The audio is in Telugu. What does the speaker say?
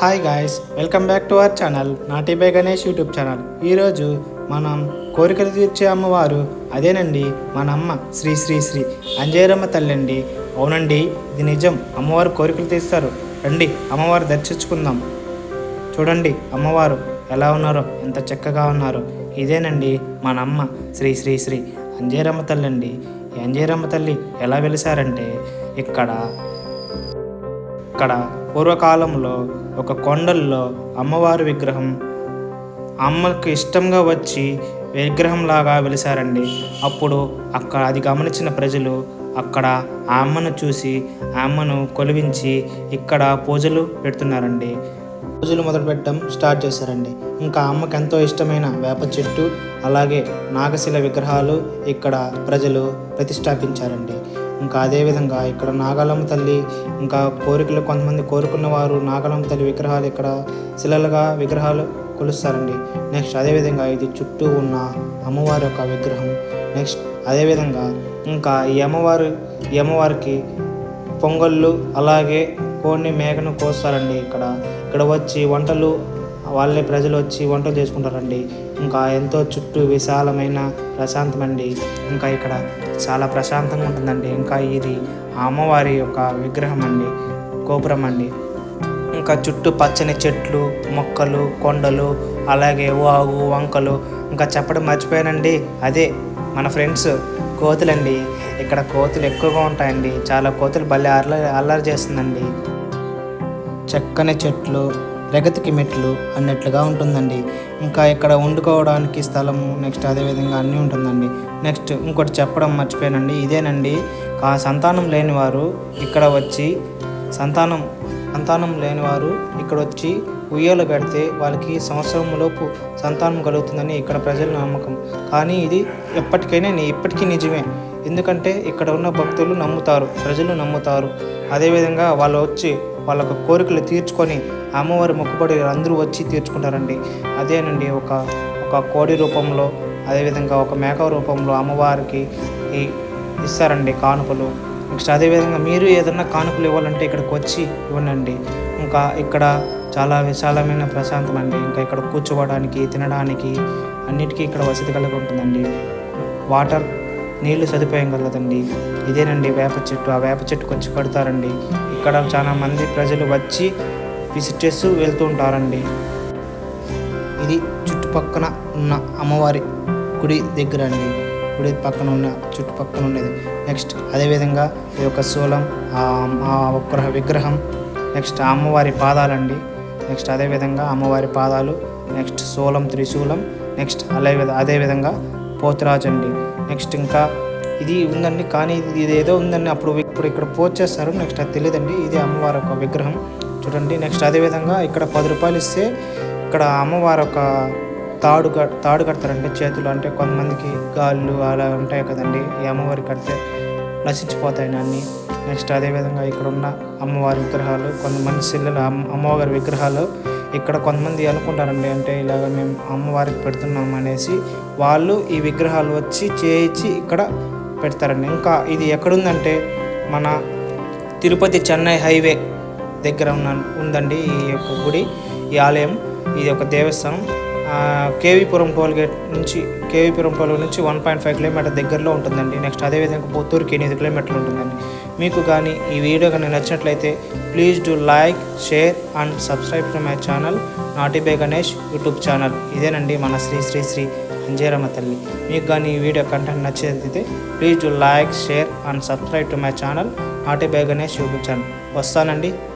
Hi guys welcome back to our channel Nati by Ganesh YouTube channel ఈరోజు మనం కోరికలు తీర్చే అమ్మవారు అదేనండి మన అమ్మ శ్రీ శ్రీ శ్రీ అంజేరమ్మ తల్లి అండి అవునండి ఇది నిజం. అమ్మవారు కోరికలు తీస్తారు. రండి అమ్మవారు దర్శించుకుందాం. చూడండి అమ్మవారు ఎలా ఉన్నారో ఎంత చక్కగా ఉన్నారో. ఇదేనండి మన అమ్మ శ్రీ శ్రీ శ్రీ అంజేరమ్మ తల్లి అండి ఈ అంజేరమ్మ తల్లి ఎలా వెలిసారంటే ఇక్కడ ఇక్కడ పూర్వకాలంలో ఒక కొండల్లో అమ్మవారి విగ్రహం అమ్మకు ఇష్టంగా వచ్చి విగ్రహంలాగా వెలిసారండి అప్పుడు అక్కడ అది గమనించిన ప్రజలు అక్కడ ఆ అమ్మను చూసి ఆ అమ్మను కొలివించి ఇక్కడ పూజలు పెడుతున్నారండి. పూజలు మొదలు పెట్టడం స్టార్ట్ చేశారండి. ఇంకా అమ్మకి ఎంతో ఇష్టమైన వేప చెట్టు అలాగే నాగశిల విగ్రహాలు ఇక్కడ ప్రజలు ప్రతిష్టాపించారండి. ఇంకా అదేవిధంగా ఇక్కడ నాగాలమ్మ తల్లి ఇంకా కోరికలు కొంతమంది కోరుకున్న వారు నాగాలమ్మ తల్లి విగ్రహాలు ఇక్కడ శిలలుగా విగ్రహాలు కొలుస్తారండి. నెక్స్ట్ అదేవిధంగా ఇది చుట్టూ ఉన్న అమ్మవారి యొక్క విగ్రహం. నెక్స్ట్ అదేవిధంగా ఇంకా ఈ అమ్మవారు ఈ అమ్మవారికి పొంగళ్ళు అలాగే కోడిని మేకను కోస్తారండి ఇక్కడ. ఇక్కడ వచ్చి వంటలు వాళ్ళే ప్రజలు వచ్చి వంటలు చేసుకుంటారండి. ఇంకా ఎంతో చుట్టూ విశాలమైన ప్రశాంతమండి. ఇంకా ఇక్కడ చాలా ప్రశాంతంగా ఉంటుందండి. ఇంకా ఇది అమ్మవారి యొక్క విగ్రహం అండి గోపురం అండి. ఇంకా చుట్టూ పచ్చని చెట్లు మొక్కలు కొండలు అలాగే వాగు వంకలు. ఇంకా చెప్పడం మర్చిపోయానండి. అదే మన ఫ్రెండ్స్ కోతులండి. ఇక్కడ కోతులు ఎక్కువగా ఉంటాయండి. చాలా కోతులు భలే అల్లరి అల్లరి చేస్తుందండి. చక్కని చెట్లు ప్రగతికి మెట్లు అన్నట్లుగా ఉంటుందండి. ఇంకా ఇక్కడ వండుకోవడానికి స్థలము నెక్స్ట్ అదేవిధంగా అన్నీ ఉంటుందండి. నెక్స్ట్ ఇంకోటి చెప్పడం మర్చిపోయానండి. ఇదేనండి. ఆ సంతానం లేనివారు ఇక్కడ వచ్చి సంతానం సంతానం లేనివారు ఇక్కడ వచ్చి ఉయ్యాలు కడితే వాళ్ళకి సంవత్సరంలోపు సంతానం కలుగుతుందని ఇక్కడ ప్రజల నమ్మకం. కానీ ఇది ఎప్పటికైనా ఇప్పటికీ నిజమే. ఎందుకంటే ఇక్కడ ఉన్న భక్తులు నమ్ముతారు ప్రజలు నమ్ముతారు. అదేవిధంగా వాళ్ళు వచ్చి వాళ్ళ కోరికలు తీర్చుకొని అమ్మవారి మొక్కుబడి అందరూ వచ్చి తీర్చుకుంటారండి. అదేనండి ఒక ఒక కోడి రూపంలో అదేవిధంగా ఒక మేక రూపంలో అమ్మవారికి ఈ ఇస్తారండి కానుకలు. నెక్స్ట్ అదేవిధంగా మీరు ఏదన్నా కానుకలు ఇవ్వాలంటే ఇక్కడికి వచ్చి ఇవ్వండి ఇంకా ఇక్కడ చాలా విశాలమైన ప్రశాంతం అండి. ఇంకా ఇక్కడ కూర్చోవడానికి తినడానికి అన్నిటికీ ఇక్కడ వసతి కలిగి ఉంటుందండి. వాటర్ నీళ్ళు సదుపాయం కలదండి. ఇదేనండి వేప చెట్టు. ఆ వేప చెట్టు కొంచెం కడతారండి. ఇక్కడ చాలా మంది ప్రజలు వచ్చి విజిట్ చేస్తూ వెళ్తూ ఉంటారండి. ఇది చుట్టుపక్కన ఉన్న అమ్మవారి గుడి దగ్గర అండి. గుడి పక్కన ఉన్న చుట్టుపక్కన ఉన్నది. నెక్స్ట్ అదేవిధంగా ఈ యొక్క శూలం ఆ ఆ విగ్రహం నెక్స్ట్ ఆ అమ్మవారి పాదాలండి. నెక్స్ట్ అదేవిధంగా అమ్మవారి పాదాలు నెక్స్ట్ శూలం త్రిశూలం నెక్స్ట్ అదే అదేవిధంగా పోతురాజు అండి నెక్స్ట్ ఇంకా ఇది ఉందండి కానీ ఇది ఇదేదో ఏదో ఉందండి అప్పుడు ఇప్పుడు ఇక్కడ పోజ్ చేస్తారు నెక్స్ట్ అది తెలియదండి ఇది అమ్మవారి యొక్క విగ్రహం. చూడండి నెక్స్ట్ అదేవిధంగా ఇక్కడ పది రూపాయలు ఇస్తే ఇక్కడ అమ్మవారి ఒక తాడు కట్ తాడు కడతారండి చేతులు. అంటే కొంతమందికి గాళ్ళు అలా ఉంటాయి కదండి ఈ అమ్మవారి కడితే నశించిపోతాయి అన్నీ. నెక్స్ట్ అదేవిధంగా ఇక్కడ ఉన్న అమ్మవారి విగ్రహాలు కొంతమంది శిల్లలు అమ్మ అమ్మవారి విగ్రహాలు ఇక్కడ కొంతమంది అనుకుంటారండి అంటే ఇలాగ మేము అమ్మవారికి పెడుతున్నాం అనేసి వాళ్ళు ఈ విగ్రహాలు వచ్చి చేయించి ఇక్కడ పెడతారండి. ఇంకా ఇది ఎక్కడుందంటే మన తిరుపతి చెన్నై హైవే దగ్గర ఉన్న ఉందండి ఈ యొక్క గుడి ఈ ఆలయం. ఇది ఒక దేవస్థానం. కేవీపురం టోల్గేట్ నుంచి కేవీపురం టోల్ నుంచి వన్ పాయింట్ ఫైవ్ కిలోమీటర్ దగ్గరలో ఉంటుందండి. నెక్స్ట్ అదేవిధంగా పుత్తూరుకి ఎనిమిది కిలోమీటర్లు ఉంటుందండి. మీకు కానీ ఈ వీడియో కానీ నచ్చినట్లయితే please do like share and subscribe to my channel Nati by Ganesh YouTube channel ఇదేనండి మన శ్రీ శ్రీ శ్రీ అంజేరమ్మ తల్లి. మీకు కానీ ఈ video content నచ్చేదైతే please do like share and subscribe to my channel Nati by Ganesh YouTube channel వస్తానండి.